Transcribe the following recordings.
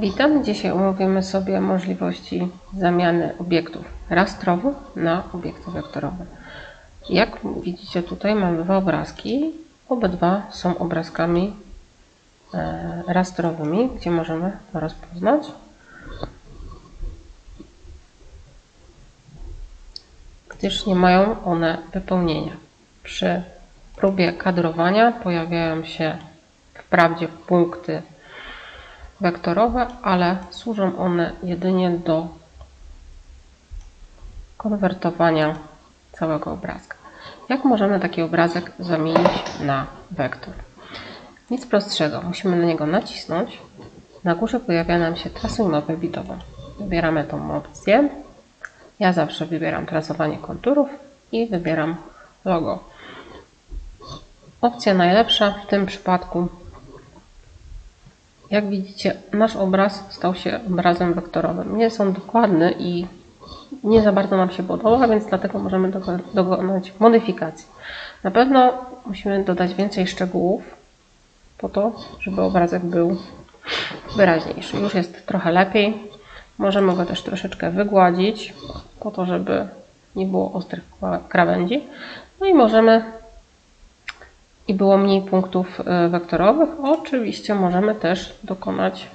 Witam. Dzisiaj omówimy sobie możliwości zamiany obiektów rastrowych na obiekty wektorowe. Jak widzicie tutaj mamy dwa obrazki. Obydwa są obrazkami e, rastrowymi, gdzie możemy to rozpoznać. Gdyż nie mają one wypełnienia. Przy próbie kadrowania pojawiają się wprawdzie punkty wektorowe, ale służą one jedynie do konwertowania całego obrazka. Jak możemy taki obrazek zamienić na wektor? Nic prostszego. Musimy na niego nacisnąć. Na górze pojawia nam się trasuj mapę bitową. Wybieramy tą opcję. Ja zawsze wybieram trasowanie konturów i wybieram logo. Opcja najlepsza w tym przypadku jak widzicie, nasz obraz stał się obrazem wektorowym. Nie jest on dokładny i nie za bardzo nam się podoba, więc dlatego możemy dokonać modyfikacji. Na pewno musimy dodać więcej szczegółów po to, żeby obrazek był wyraźniejszy. Już jest trochę lepiej. Możemy go też troszeczkę wygładzić po to, żeby nie było ostrych krawędzi. No i możemy i było mniej punktów e, wektorowych, oczywiście możemy też dokonać,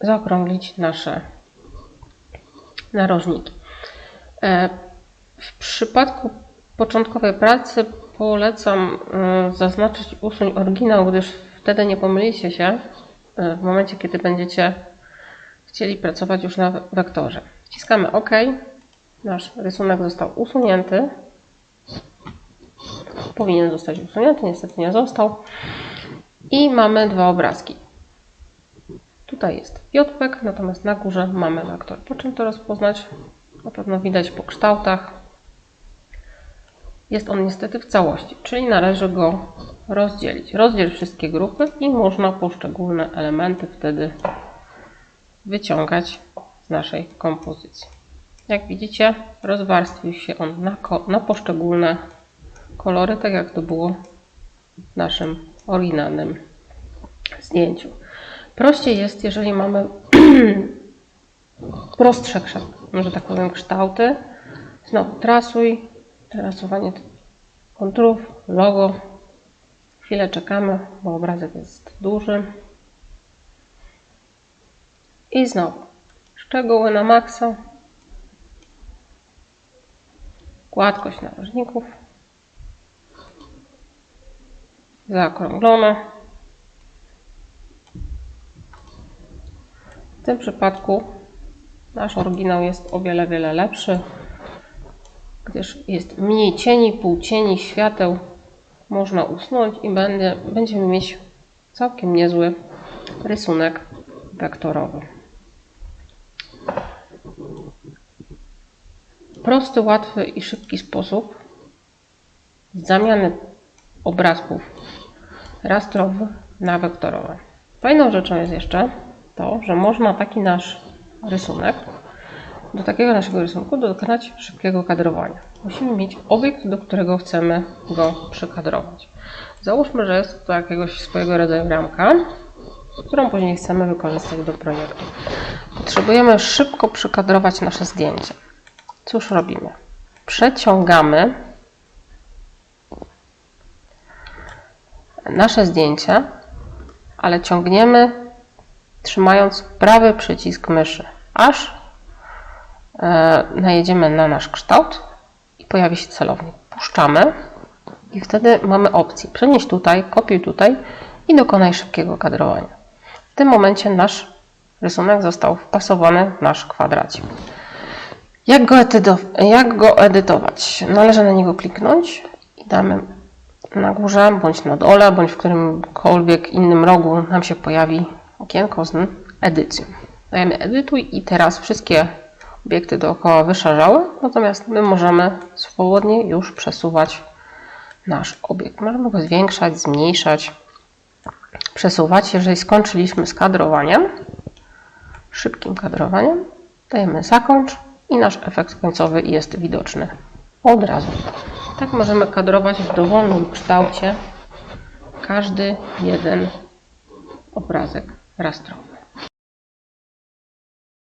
zaokrąglić nasze narożniki. E, w przypadku początkowej pracy polecam e, zaznaczyć usuń oryginał, gdyż wtedy nie pomylicie się w momencie, kiedy będziecie chcieli pracować już na wektorze. Wciskamy OK. Nasz rysunek został usunięty powinien zostać usunięty, niestety nie został. I mamy dwa obrazki. Tutaj jest jodpek, natomiast na górze mamy wektor. Po czym to rozpoznać? Na pewno widać po kształtach. Jest on niestety w całości, czyli należy go rozdzielić. Rozdziel wszystkie grupy i można poszczególne elementy wtedy wyciągać z naszej kompozycji. Jak widzicie, rozwarstwił się on na, na poszczególne kolory, tak jak to było w naszym oryginalnym zdjęciu. Prościej jest, jeżeli mamy prostsze, tak powiem, kształty. Znowu trasuj, trasowanie konturów, logo. Chwilę czekamy, bo obrazek jest duży. I znowu szczegóły na maksa. Gładkość narożników zaokrąglone. W tym przypadku nasz oryginał jest o wiele, wiele lepszy, gdyż jest mniej cieni, półcieni, świateł. Można usunąć i będzie, będziemy mieć całkiem niezły rysunek wektorowy. Prosty, łatwy i szybki sposób zamiany obrazków rastrowych na wektorowe. Fajną rzeczą jest jeszcze to, że można taki nasz rysunek, do takiego naszego rysunku dokonać szybkiego kadrowania. Musimy mieć obiekt, do którego chcemy go przykadrować. Załóżmy, że jest to jakiegoś swojego rodzaju ramka, którą później chcemy wykorzystać do projektu. Potrzebujemy szybko przykadrować nasze zdjęcie. Cóż robimy? Przeciągamy nasze zdjęcie, ale ciągniemy trzymając prawy przycisk myszy, aż e, najedziemy na nasz kształt i pojawi się celownik. Puszczamy i wtedy mamy opcję przenieść tutaj, kopiuj tutaj i dokonaj szybkiego kadrowania. W tym momencie nasz rysunek został wpasowany w nasz kwadracik. Jak go, jak go edytować? Należy na niego kliknąć i damy na górze, bądź na dole, bądź w którymkolwiek innym rogu nam się pojawi okienko z edycją. Dajemy edytuj i teraz wszystkie obiekty dookoła wyszarzały, natomiast my możemy swobodnie już przesuwać nasz obiekt. Możemy go zwiększać, zmniejszać, przesuwać. Jeżeli skończyliśmy z kadrowaniem, szybkim kadrowaniem, dajemy zakończ i nasz efekt końcowy jest widoczny od razu. Tak możemy kadrować w dowolnym kształcie każdy jeden obrazek rastrowy.